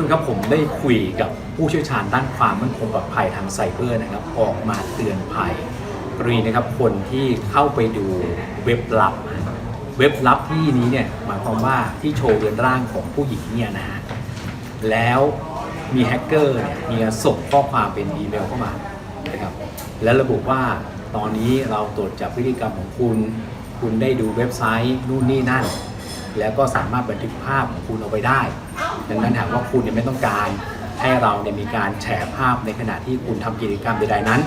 จนครับผมได้คุยกับผู้เชี่ยวชาญด้านความมั่นคงปลอดภัยทางไซเบอร์นะครับ ออกมาเตือนภัยกรณีนะครับคนที่เข้าไปดูเว็บลับ เว็บลับที่นี้เนี่ยหมายความว่าที่โชว์เรือนร่างของผู้หญิงเนี่ยนะฮะแล้วมีแฮกเกอร์เนี่ยมีส่งข้อความเป็นอีเมลเข้ามานะครับและระบุว่าตอนนี้เราตรวจจับพฤติกรรมของคุณ คุณได้ดูเว็บไซต์นู่นนี่นั่น แล้วก็สามารถบันทึกภาพของคุณเอาไว้ได้ ดังนั้นหากว่าคุณเนี่ยไม่ต้องการให้เราเนี่ยมีการแชร์ภาพในขณะที่คุณทำกิจกรรมใดๆนั้น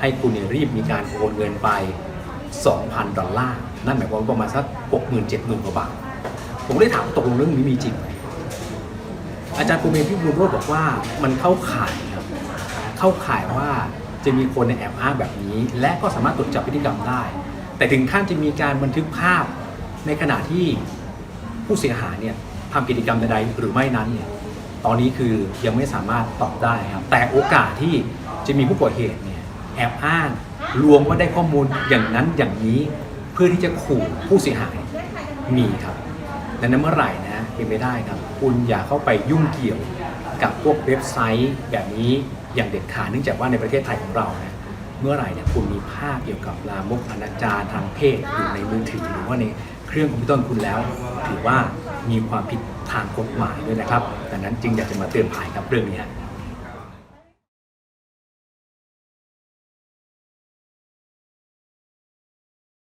ให้คุณเนี่ยรีบมีการโอนเงินไป 2,000 ดอลลาร์ นั่นหมายความว่าประมาณสัก60,000 70,000กว่าบาท ผมได้ถามตกลงเรื่องนี้มีจริงไหมอาจารย์ภูมิพี่บุญโรจบอกว่ามันเข้าข่ายครับเข้าข่ายว่าจะมีคนในแอบอ้างแบบนี้ และก็สามารถตรวจจับพฤติกรรมได้ แต่ถึงขั้นจะมีการบันทึกภาพในขณะที่ผู้เสียหายเนี่ย ทำกิจกรรมใดๆหรือไม่นั้นเนี่ยตอนนี้คือยังไม่สามารถตอบได้ครับแต่โอกาสที่จะมีผู้ก่อเหตุเนี่ยแอบอ้างลวงว่าได้ข้อมูลอย่างนั้นอย่างนี้เพื่อที่จะขู่ผู้เสียหายมีครับดังนั้นเมื่อไหร่นะเป็นไปได้ครับ คุณอย่าเข้าไปยุ่งเกี่ยวกับพวกเว็บไซต์แบบนี้อย่างเด็ดขาดเนื่องจากว่าในประเทศไทยของเรานะเมื่อไหร่เนี่ยคุณมีภาพเกี่ยวกับลามกอนาจารทางเพศอยู่ในมือถือหรือว่าในเครื่องคอมพิวเตอร์คุณแล้วถือว่า มีความผิดทางกฎหมายด้วยนะครับดังนั้นจึงอยากจะมาเตือนภัยครับเรื่องนี้